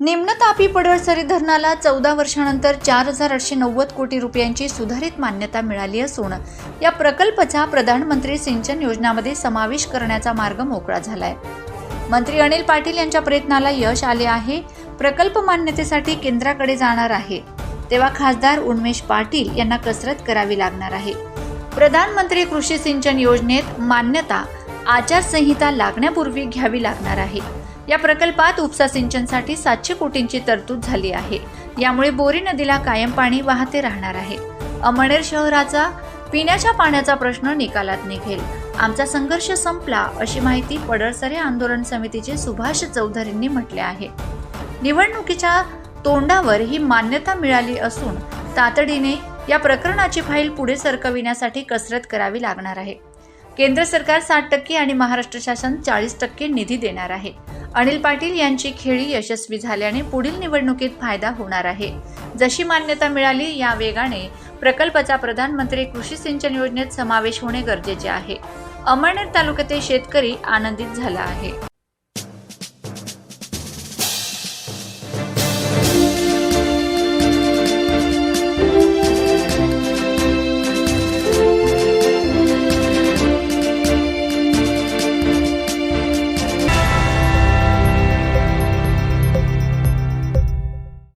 तापी पडळसरी धरणाला चौदा वर्षानंतर चार हजार आठशे नव्वद कोटी रुपयांची सुधारित मान्यता मिळाली असून या प्रकल्पाचा प्रधानमंत्री सिंचन योजनामध्ये समावेश करण्याचा मार्ग मोकळा झालाय. मंत्री अनिल पाटील यांच्या प्रयत्नाला यश आले आहे. प्रकल्प मान्यतेसाठी केंद्राकडे जाणार आहे. तेव्हा खासदार उन्मेश पाटील यांना कसरत करावी लागणार आहे. प्रधानमंत्री कृषी सिंचन योजनेत मान्यता आचारसंहिता लागण्यापूर्वी घ्यावी लागणार आहे. या प्रकल्पात उपसा सिंचनसाठी सातशे कोटींची तरतूद झाली आहे. यामुळे बोरी नदीला कायम पाणी वाहते राहणार आहे. अमळनेर शहराचा पिण्याच्या पाण्याचा प्रश्न निकालात निघेल. आमचा संघर्ष संपला अशी माहिती पडळसरे आंदोलन समितीचे सुभाष चौधरींनी म्हटले आहे. निवडणुकीच्या तोंडावर ही मान्यता मिळाली असून तातडीने या प्रकरणाची फाईल पुढे सरकविण्यासाठी कसरत करावी लागणार आहे. केंद्र सरकार साठ टक्के आणि महाराष्ट्र शासन चाळीस टक्के निधी देणार आहे. अनिल पाटील यांची खेळी यशस्वी झाल्याने पुढील निवडणुकीत फायदा होणार आहे. जशी मान्यता मिळाली या वेगाने प्रकल्पाचा प्रधानमंत्री कृषी सिंचन योजनेत समावेश होणे गरजेचे आहे. अमळनेर तालुक्यातील शेतकरी आनंदित झाला आहे.